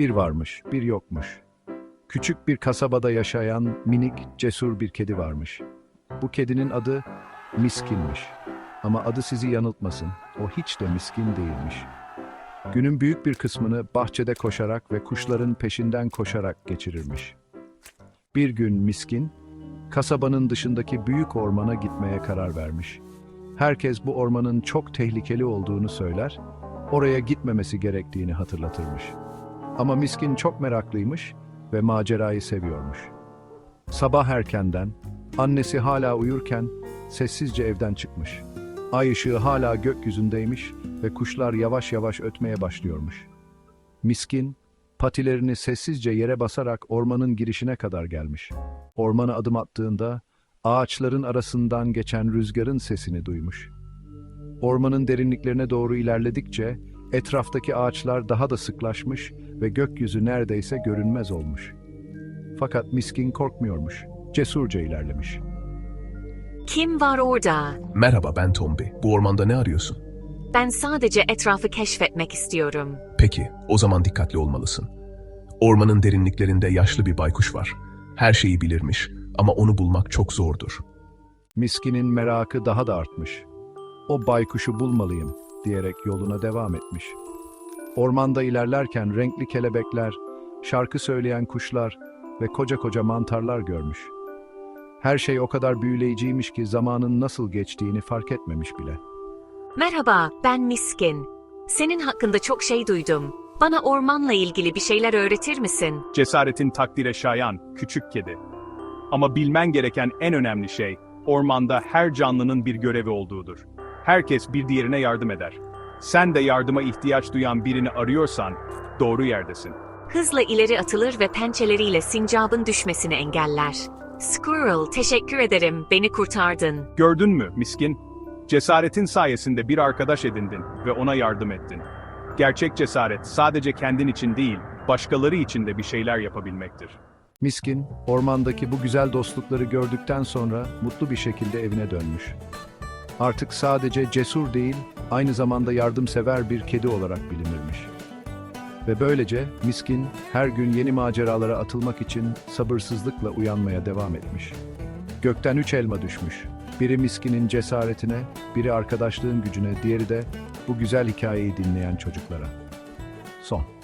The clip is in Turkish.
Bir varmış, bir yokmuş. Küçük bir kasabada yaşayan minik, cesur bir kedi varmış. Bu kedinin adı Miskin'miş. Ama adı sizi yanıltmasın, o hiç de miskin değilmiş. Günün büyük bir kısmını bahçede koşarak ve kuşların peşinden koşarak geçirirmiş. Bir gün Miskin, kasabanın dışındaki büyük ormana gitmeye karar vermiş. Herkes bu ormanın çok tehlikeli olduğunu söyler, oraya gitmemesi gerektiğini hatırlatırmış. Ama Miskin çok meraklıymış ve macerayı seviyormuş. Sabah erkenden, annesi hala uyurken sessizce evden çıkmış. Ay ışığı hala gökyüzündeymiş ve kuşlar yavaş yavaş ötmeye başlıyormuş. Miskin, patilerini sessizce yere basarak ormanın girişine kadar gelmiş. Ormana adım attığında, ağaçların arasından geçen rüzgarın sesini duymuş. Ormanın derinliklerine doğru ilerledikçe, etraftaki ağaçlar daha da sıklaşmış ve gökyüzü neredeyse görünmez olmuş. Fakat Miskin korkmuyormuş, cesurca ilerlemiş. Kim var orada? Merhaba ben Tombi. Bu ormanda ne arıyorsun? Ben sadece etrafı keşfetmek istiyorum. Peki, o zaman dikkatli olmalısın. Ormanın derinliklerinde yaşlı bir baykuş var. Her şeyi bilirmiş ama onu bulmak çok zordur. Miskin'in merakı daha da artmış. O baykuşu bulmalıyım diyerek yoluna devam etmiş. Ormanda ilerlerken renkli kelebekler, şarkı söyleyen kuşlar ve koca koca mantarlar görmüş. Her şey o kadar büyüleyiciymiş ki zamanın nasıl geçtiğini fark etmemiş bile. Merhaba, ben Miskin. Senin hakkında çok şey duydum. Bana ormanla ilgili bir şeyler öğretir misin? Cesaretin takdire şayan, küçük kedi. Ama bilmen gereken en önemli şey, ormanda her canlının bir görevi olduğudur. Herkes bir diğerine yardım eder. Sen de yardıma ihtiyaç duyan birini arıyorsan, doğru yerdesin. Hızla ileri atılır ve pençeleriyle sincabın düşmesini engeller. Squirrel, teşekkür ederim. Beni kurtardın. Gördün mü, miskin? Cesaretin sayesinde bir arkadaş edindin ve ona yardım ettin. Gerçek cesaret sadece kendin için değil, başkaları için de bir şeyler yapabilmektir. Miskin, ormandaki bu güzel dostlukları gördükten sonra mutlu bir şekilde evine dönmüş. Artık sadece cesur değil, aynı zamanda yardımsever bir kedi olarak bilinirmiş. Ve böylece Miskin her gün yeni maceralara atılmak için sabırsızlıkla uyanmaya devam etmiş. Gökten üç elma düşmüş. Biri Miskin'in cesaretine, biri arkadaşlığın gücüne, diğeri de bu güzel hikayeyi dinleyen çocuklara. Son.